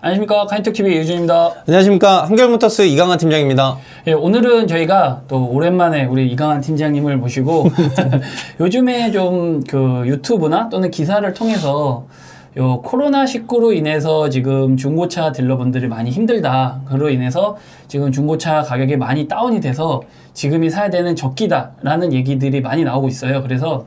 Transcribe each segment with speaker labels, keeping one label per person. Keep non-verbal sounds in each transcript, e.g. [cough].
Speaker 1: 안녕하십니까 카인톡TV 유준입니다.
Speaker 2: 안녕하십니까 한결모터스 이강한 팀장입니다.
Speaker 1: 예, 오늘은 저희가 또 오랜만에 우리 이강한 팀장님을 모시고 [laughs] 요즘에 좀 그 유튜브나 또는 기사를 통해서 요 코로나 19로 인해서 지금 중고차 딜러분들이 많이 힘들다. 그로 인해서 지금 중고차 가격이 많이 다운이 돼서 지금이 사야 되는 적기다 라는 얘기들이 많이 나오고 있어요. 그래서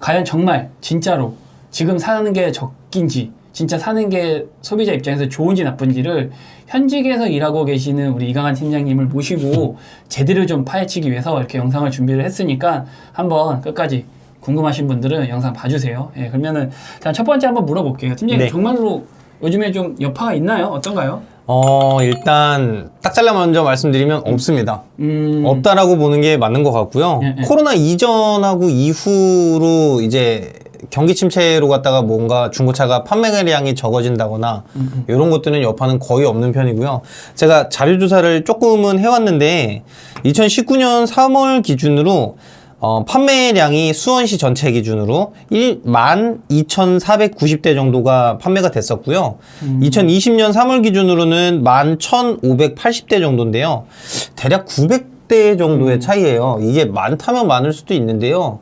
Speaker 1: 과연 정말 진짜로 지금 사는 게 적긴지 진짜 사는 게 소비자 입장에서 좋은지 나쁜지를 현직에서 일하고 계시는 우리 이강한 팀장님을 모시고 제대로 좀 파헤치기 위해서 이렇게 영상을 준비를 했으니까 한번 끝까지 궁금하신 분들은 영상 봐주세요. 예, 그러면은 일단 첫 번째 한번 물어볼게요. 팀장님
Speaker 2: 네.
Speaker 1: 정말로 요즘에 좀 여파가 있나요? 어떤가요?
Speaker 2: 어 일단 딱 잘라 먼저 말씀드리면 없습니다.
Speaker 1: 음,
Speaker 2: 없다라고 보는 게 맞는 것 같고요.
Speaker 1: 예, 예.
Speaker 2: 코로나 이전하고 이후로 이제 경기 침체로 갔다가 뭔가 중고차가 판매량이 적어진다거나
Speaker 1: 음,
Speaker 2: 이런 것들은 여파는 거의 없는 편이고요. 제가 자료 조사를 조금은 해왔는데 2019년 3월 기준으로 어, 판매량이 수원시 전체 기준으로 1만 2,490대 정도가 판매가 됐었고요. 2020년 3월 기준으로는 1만 1,580대 정도인데요. 대략 900대 정도의 차이예요. 이게 많다면 많을 수도 있는데요.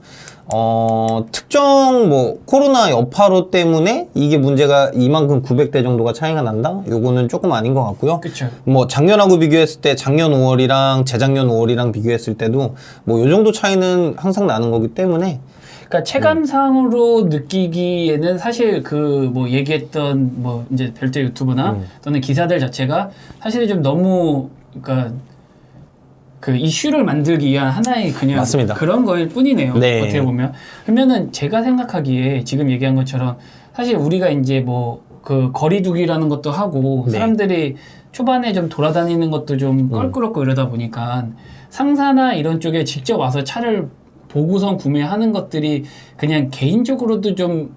Speaker 2: 어, 특정 뭐 코로나 여파로 때문에 이게 문제가 이만큼 900대 정도가 차이가 난다? 요거는 조금 아닌 것 같고요.
Speaker 1: 그쵸.
Speaker 2: 뭐 작년하고 비교했을 때 작년 5월이랑 재작년 5월이랑 비교했을 때도 뭐 요 정도 차이는 항상 나는 거기 때문에
Speaker 1: 그러니까 체감상으로 느끼기에는 사실 그 뭐 얘기했던 뭐 이제 별도 유튜브나
Speaker 2: 음.
Speaker 1: 또는 기사들 자체가 사실 좀 너무 그러니까 그 이슈를 만들기 위한 하나의 그냥
Speaker 2: 맞습니다.
Speaker 1: 그런 거일 뿐이네요.
Speaker 2: 네.
Speaker 1: 어떻게 보면 그러면은 제가 생각하기에 지금 얘기한 것처럼 사실 우리가 이제 뭐 그 거리두기라는 것도 하고
Speaker 2: 네.
Speaker 1: 사람들이 초반에 좀 돌아다니는 것도 좀 껄끄럽고 이러다 보니까 상사나 이런 쪽에 직접 와서 차를 보고선 구매하는 것들이 그냥 개인적으로도 좀,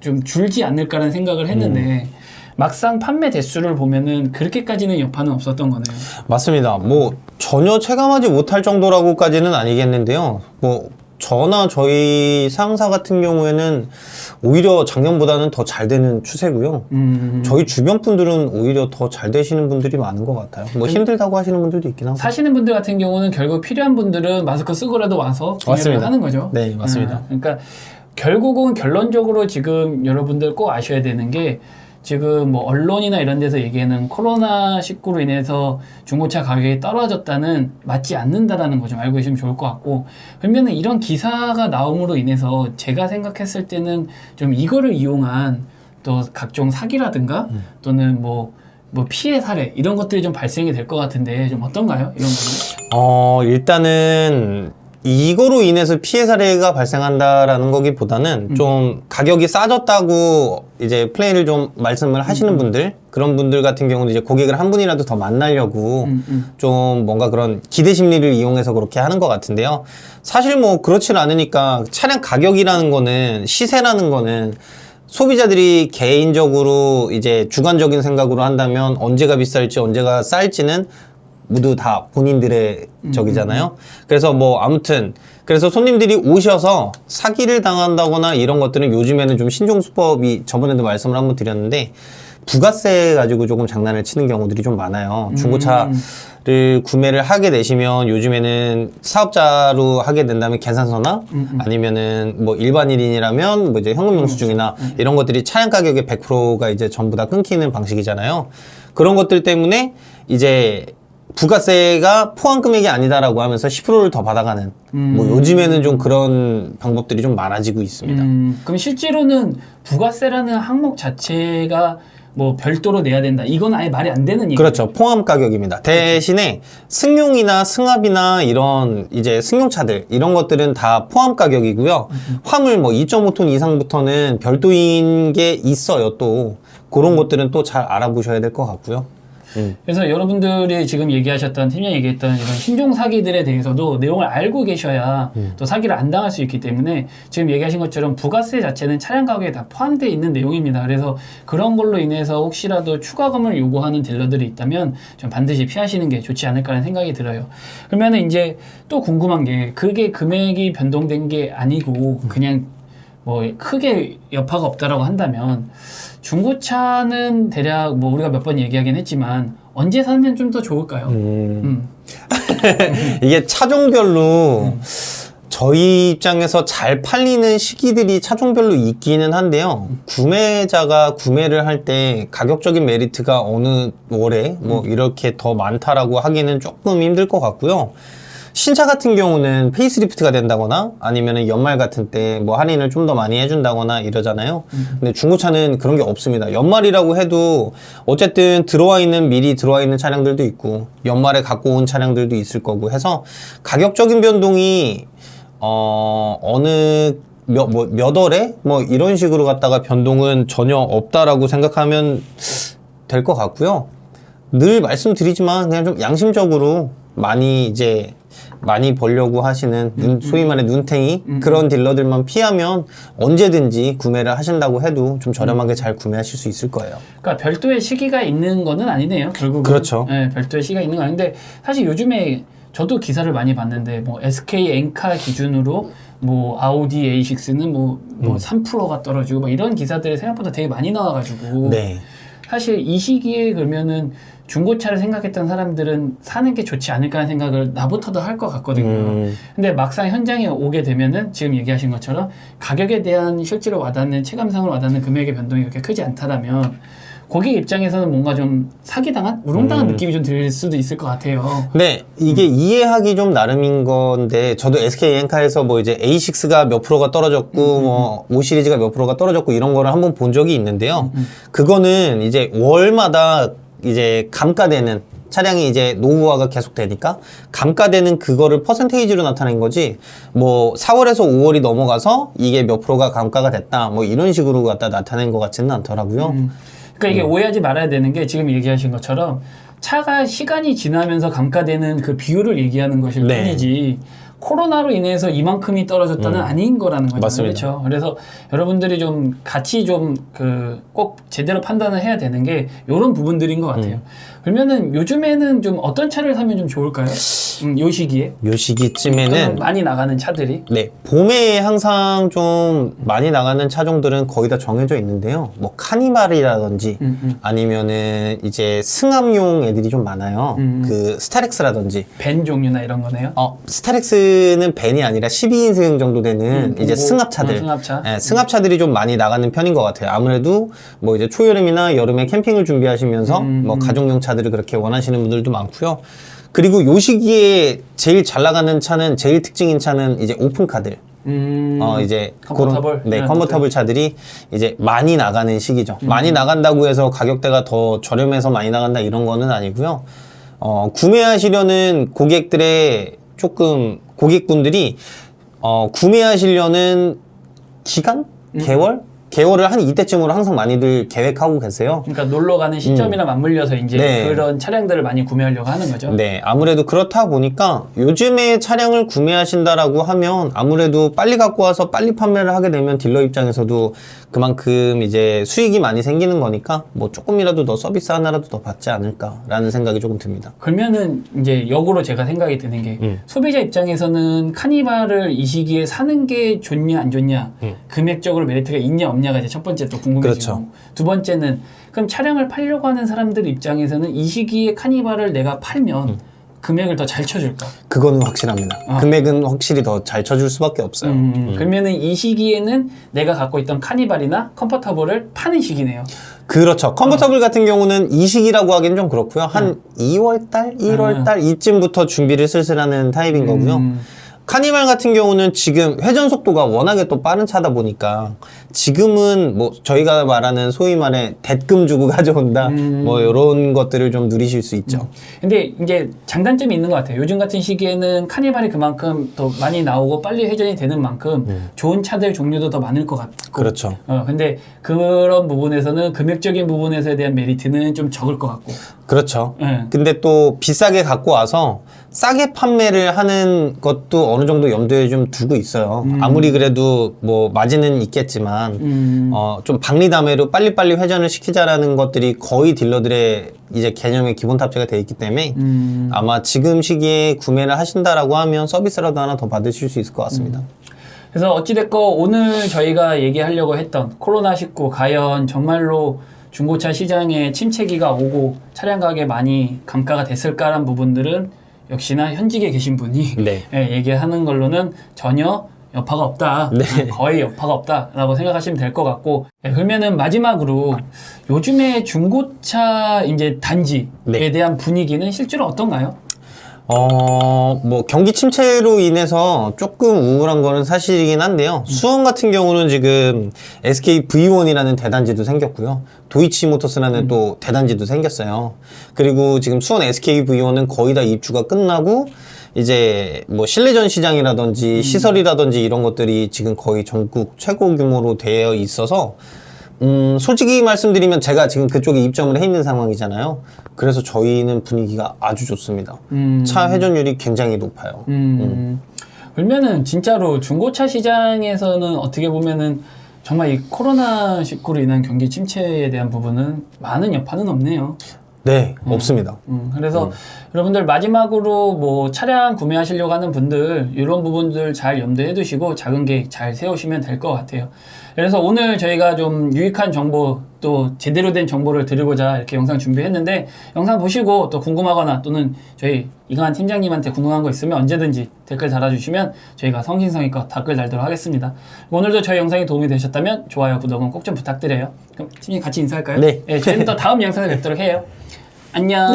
Speaker 1: 좀 줄지 않을까라는 생각을 했는데 막상 판매 대수를 보면은 그렇게까지는 여파는 없었던 거네요.
Speaker 2: 맞습니다. 뭐 전혀 체감하지 못할 정도라고까지는 아니겠는데요. 뭐 저나 저희 상사 같은 경우에는 오히려 작년보다는 더 잘 되는 추세고요.
Speaker 1: 음,
Speaker 2: 저희 주변 분들은 오히려 더 잘 되시는 분들이 많은 것 같아요. 뭐 힘들다고 하시는 분들도 있긴 하고.
Speaker 1: 사시는 분들 같은 경우는 결국 필요한 분들은 마스크 쓰고라도 와서
Speaker 2: 맞습니다.
Speaker 1: 하는 거죠.
Speaker 2: 네, 맞습니다.
Speaker 1: 음, 그러니까 결국은 결론적으로 지금 여러분들 꼭 아셔야 되는 게 지금 뭐 언론이나 이런 데서 얘기하는 코로나 19로 인해서 중고차 가격이 떨어졌다는 맞지 않는다라는 거 좀 알고 계시면 좋을 것 같고 그러면은 이런 기사가 나옴으로 인해서 제가 생각했을 때는 좀 이거를 이용한 또 각종 사기라든가
Speaker 2: 음.
Speaker 1: 또는 뭐뭐 피해 사례 이런 것들이 좀 발생이 될 것 같은데 좀 어떤가요? 이런 거는?
Speaker 2: 어, 일단은 이거로 인해서 피해 사례가 발생한다라는 거기보다는 좀 가격이 싸졌다고 이제 플레이를 좀 말씀을 하시는 분들 그런 분들 같은 경우는 이제 고객을 한 분이라도 더 만나려고
Speaker 1: 음, 음.
Speaker 2: 좀 뭔가 그런 기대 심리를 이용해서 그렇게 하는 것 같은데요. 사실 뭐 그렇진 않으니까 차량 가격이라는 거는 시세라는 거는 소비자들이 개인적으로 이제 주관적인 생각으로 한다면 언제가 비쌀지 언제가 쌀지는 모두 다 본인들의 적이잖아요. 그래서 뭐 아무튼 그래서 손님들이 오셔서 사기를 당한다거나 이런 것들은 요즘에는 좀 신종 수법이 저번에도 말씀을 한번 드렸는데 부가세 가지고 조금 장난을 치는 경우들이 좀 많아요. 중고차를 구매를 하게 되시면 요즘에는 사업자로 하게 된다면 계산서나 아니면은 뭐 일반인이라면 뭐 이제 현금 영수증이나 이런 것들이 차량 가격의 100%가 이제 전부 다 끊기는 방식이잖아요. 그런 것들 때문에 이제 부가세가 포함 금액이 아니다라고 하면서 10%를 더 받아가는 뭐 요즘에는 좀 그런 방법들이 좀 많아지고 있습니다.
Speaker 1: 음, 그럼 실제로는 부가세라는 항목 자체가 뭐 별도로 내야 된다. 이건 아예 말이 안 되는 얘기.
Speaker 2: 그렇죠. 포함 가격입니다. 대신에 승용이나 승합이나 이런 이제 승용차들 이런 것들은 다 포함 가격이고요. 화물 뭐 2.5톤 이상부터는 별도인 게 있어요. 또 그런 것들은 또 잘 알아보셔야 될 것 같고요. 음.
Speaker 1: 그래서 여러분들이 지금 얘기하셨던 팀장이 얘기했던 이런 신종 사기들에 대해서도 내용을 알고 계셔야
Speaker 2: 음.
Speaker 1: 또 사기를 안 당할 수 있기 때문에 지금 얘기하신 것처럼 부가세 자체는 차량 가격에 다 포함되어 있는 내용입니다. 그래서 그런 걸로 인해서 혹시라도 추가금을 요구하는 딜러들이 있다면 좀 반드시 피하시는 게 좋지 않을까라는 생각이 들어요. 그러면 이제 또 궁금한 게 그게 금액이 변동된 게 아니고 그냥 뭐 크게 여파가 없다라고 한다면 중고차는 대략 뭐 우리가 몇 번 얘기하긴 했지만 언제 사면 좀 더 좋을까요?
Speaker 2: 음.
Speaker 1: 음. [laughs]
Speaker 2: 이게 차종별로 저희 입장에서 잘 팔리는 시기들이 차종별로 있기는 한데요. 구매자가 구매를 할 때 가격적인 메리트가 어느 월에 뭐 이렇게 더 많다라고 하기는 조금 힘들 것 같고요. 신차 같은 경우는 페이스리프트가 된다거나 아니면 연말 같은 때 뭐 할인을 좀 더 많이 해준다거나 이러잖아요. 근데 중고차는 그런 게 없습니다. 연말이라고 해도 어쨌든 들어와 있는 미리 들어와 있는 차량들도 있고 연말에 갖고 온 차량들도 있을 거고 해서 가격적인 변동이 어 어느 몇, 뭐, 몇 월에 뭐 이런 식으로 갖다가 변동은 전혀 없다라고 생각하면 될 것 같고요. 늘 말씀드리지만 그냥 좀 양심적으로 많이 이제 많이 벌려고 하시는 눈- 소위 말해 눈탱이 그런 딜러들만 피하면 언제든지 구매를 하신다고 해도 좀 저렴하게 잘 구매하실 수 있을 거예요.
Speaker 1: 그러니까 별도의 시기가 있는 거는 아니네요. 결국은.
Speaker 2: 그렇죠.
Speaker 1: 네, 별도의 시기가 있는 건 아닌데 사실 요즘에 저도 기사를 많이 봤는데 뭐 SK 엔카 기준으로 뭐 아우디 A6는 뭐,
Speaker 2: 음.
Speaker 1: 뭐 3%가 떨어지고 뭐 이런 기사들이 생각보다 되게 많이 나와가지고
Speaker 2: 네.
Speaker 1: 사실 이 시기에 그러면은 중고차를 생각했던 사람들은 사는 게 좋지 않을까 하는 생각을 나부터도 할 것 같거든요.
Speaker 2: 음,
Speaker 1: 근데 막상 현장에 오게 되면은 지금 얘기하신 것처럼 가격에 대한 실제로 와닿는 체감상으로 와닿는 금액의 변동이 그렇게 크지 않다라면 고객 입장에서는 뭔가 좀 사기당한 우롱당한
Speaker 2: 음.
Speaker 1: 느낌이 좀 들 수도 있을 것 같아요.
Speaker 2: 네, 이게 이해하기 좀 나름인 건데, 저도 SK 엔카에서 뭐 이제 A6가 몇 프로가 떨어졌고, 뭐, 5 시리즈가 몇 프로가 떨어졌고, 이런 거를 한번 본 적이 있는데요. 그거는 이제 월마다 이제 감가되는 차량이 이제 노후화가 계속되니까 감가되는 그거를 퍼센테이지로 나타낸 거지 뭐 4월에서 5월이 넘어가서 이게 몇 프로가 감가가 됐다 뭐 이런 식으로 갖다 나타낸 것 같지는 않더라고요.
Speaker 1: 음. 그러니까 이게 오해하지 말아야 되는 게 지금 얘기하신 것처럼 차가 시간이 지나면서 감가되는 그 비율을 얘기하는 것일
Speaker 2: 네.
Speaker 1: 뿐이지 코로나로 인해서 이만큼이 떨어졌다는 아닌 거라는 거죠.
Speaker 2: 맞습니다.
Speaker 1: 그렇죠. 그래서 여러분들이 좀 같이 좀 그 꼭 제대로 판단을 해야 되는 게 이런 부분들인 것 같아요. 그러면은 요즘에는 좀 어떤 차를 사면 좀 좋을까요? 음, 요 시기에
Speaker 2: 요 시기쯤에는
Speaker 1: 좀 많이 나가는 차들이
Speaker 2: 네, 봄에 항상 좀 많이 나가는 차종들은 거의 다 정해져 있는데요. 뭐 카니발이라든지
Speaker 1: 음, 음.
Speaker 2: 아니면은 이제 승합용 애들이 좀 많아요.
Speaker 1: 음.
Speaker 2: 그 스타렉스라든지.
Speaker 1: 벤 종류나 이런 거네요.
Speaker 2: 어, 스타렉스 는 벤이 아니라 12인승 정도 되는
Speaker 1: 음,
Speaker 2: 이제
Speaker 1: 뭐,
Speaker 2: 승합차들.
Speaker 1: 음, 승합차.
Speaker 2: 예, 승합차들이 좀 많이 나가는 편인 것 같아요. 아무래도 뭐 이제 초여름이나 여름에 캠핑을 준비하시면서
Speaker 1: 음,
Speaker 2: 뭐 가족용 차들을 그렇게 원하시는 분들도 많고요. 그리고 요 시기에 제일 잘 나가는 차는 제일 특징인 차는 이제 오픈카들.
Speaker 1: 음,
Speaker 2: 어 이제
Speaker 1: 컨버터블?
Speaker 2: 그런- 네 컨버터블 차들이 이제 많이 나가는 시기죠.
Speaker 1: 음.
Speaker 2: 많이 나간다고 해서 가격대가 더 저렴해서 많이 나간다 이런 거는 아니고요. 어 구매하시려는 고객들의 조금 고객분들이 어 구매하시려는 기간
Speaker 1: 음.
Speaker 2: 개월 개월을 한 이때쯤으로 항상 많이들 계획하고 계세요.
Speaker 1: 그러니까 놀러 가는 시점이랑 맞물려서 이제
Speaker 2: 음. 네.
Speaker 1: 그런 차량들을 많이 구매하려고 하는 거죠.
Speaker 2: 네, 아무래도 그렇다 보니까 요즘에 차량을 구매하신다라고 하면 아무래도 빨리 갖고 와서 빨리 판매를 하게 되면 딜러 입장에서도 그만큼 이제 수익이 많이 생기는 거니까 뭐 조금이라도 더 서비스 하나라도 더 받지 않을까라는 생각이 조금 듭니다.
Speaker 1: 그러면은 이제 역으로 제가 생각이 드는 게
Speaker 2: 음.
Speaker 1: 소비자 입장에서는 카니발을 이 시기에 사는 게 좋냐 안 좋냐
Speaker 2: 음.
Speaker 1: 금액적으로 메리트가 있냐 없냐 가 이제 첫 번째 또 궁금해지고
Speaker 2: 그렇죠.
Speaker 1: 두 번째는 그럼 차량을 팔려고 하는 사람들 입장에서는 이 시기에 카니발을 내가 팔면
Speaker 2: 음.
Speaker 1: 금액을 더 잘 쳐줄까?
Speaker 2: 그거는 확실합니다.
Speaker 1: 아.
Speaker 2: 금액은 확실히 더 잘 쳐줄 수밖에 없어요.
Speaker 1: 음, 그러면은 이 시기에는 내가 갖고 있던 카니발이나 컴포터블을 파는 시기네요.
Speaker 2: 그렇죠. 컨버터블 같은 경우는 이 시기라고 하기는 좀 그렇고요. 한 2월달, 1월달 이쯤부터 준비를 슬슬 하는 타입인 거고요.
Speaker 1: 음.
Speaker 2: 카니발 같은 경우는 지금 회전 속도가 워낙에 또 빠른 차다 보니까 지금은 뭐 저희가 말하는 소위 말해 대금 주고 [laughs] 가져온다
Speaker 1: 음.
Speaker 2: 뭐 이런 것들을 좀 누리실 수 있죠.
Speaker 1: 근데 이제 장단점이 있는 것 같아요. 요즘 같은 시기에는 카니발이 그만큼 더 많이 나오고 빨리 회전이 되는 만큼 좋은 차들 종류도 더 많을 것 같고.
Speaker 2: 음. 그렇죠.
Speaker 1: 어, 근데 그런 부분에서는 금액적인 부분에서에 대한 메리트는 좀 적을 것 같고.
Speaker 2: 그렇죠.
Speaker 1: 예.
Speaker 2: 근데 또 비싸게 갖고 와서 싸게 판매를 하는 것도 어느 정도 염두에 좀 두고 있어요. 아무리 그래도 뭐 마진은 있겠지만
Speaker 1: 음,
Speaker 2: 어, 좀 박리담회로 빨리빨리 회전을 시키자라는 것들이 거의 딜러들의 이제 개념에 기본 탑재가 돼 있기 때문에
Speaker 1: 음,
Speaker 2: 아마 지금 시기에 구매를 하신다라고 하면 서비스라도 하나 더 받으실 수 있을 것 같습니다.
Speaker 1: 그래서 어찌됐건 오늘 저희가 얘기하려고 했던 코로나19 과연 정말로 중고차 시장에 침체기가 오고 차량 가격에 많이 감가가 됐을까란 부분들은 역시나 현직에 계신 분이
Speaker 2: 네. [laughs]
Speaker 1: 예, 얘기하는 걸로는 전혀 여파가 없다.
Speaker 2: 네.
Speaker 1: 거의 여파가 없다라고 생각하시면 될 것 같고 예, 그러면은 마지막으로 요즘에 중고차 이제 단지에
Speaker 2: 네.
Speaker 1: 대한 분위기는 실제로 어떤가요?
Speaker 2: 어, 뭐, 경기 침체로 인해서 조금 우울한 거는 사실이긴 한데요. 수원 같은 경우는 지금 SK V1이라는 대단지도 생겼고요. 도이치 모터스라는 또 대단지도 생겼어요. 그리고 지금 수원 SK V1은 거의 다 입주가 끝나고, 이제 뭐 실내전 시장이라든지 시설이라든지 이런 것들이 지금 거의 전국 최고 규모로 되어 있어서 음, 솔직히 말씀드리면 제가 지금 그쪽에 입점을 해 있는 상황이잖아요. 그래서 저희는 분위기가 아주 좋습니다.
Speaker 1: 음.
Speaker 2: 차 회전율이 굉장히 높아요.
Speaker 1: 음. 그러면은 진짜로 중고차 시장에서는 어떻게 보면은 정말 이 코로나 19로 인한 경기 침체에 대한 부분은 많은 여파는 없네요.
Speaker 2: 네, 없습니다.
Speaker 1: 음, 그래서 여러분들 마지막으로 뭐 차량 구매하시려고 하는 분들 이런 부분들 잘 염두에 두시고 작은 계획 잘 세우시면 될 것 같아요. 그래서 오늘 저희가 좀 유익한 정보 또 제대로 된 정보를 드리고자 이렇게 영상 준비했는데 영상 보시고 또 궁금하거나 또는 저희 이강한 팀장님한테 궁금한 거 있으면 언제든지 댓글 달아주시면 저희가 성심성의껏 댓글 달도록 하겠습니다. 오늘도 저희 영상이 도움이 되셨다면 좋아요, 구독은 꼭 좀 부탁드려요. 그럼 팀장님 같이 인사할까요?
Speaker 2: 네.
Speaker 1: 저희는 또 다음 영상에 뵙도록 해요. 안녕.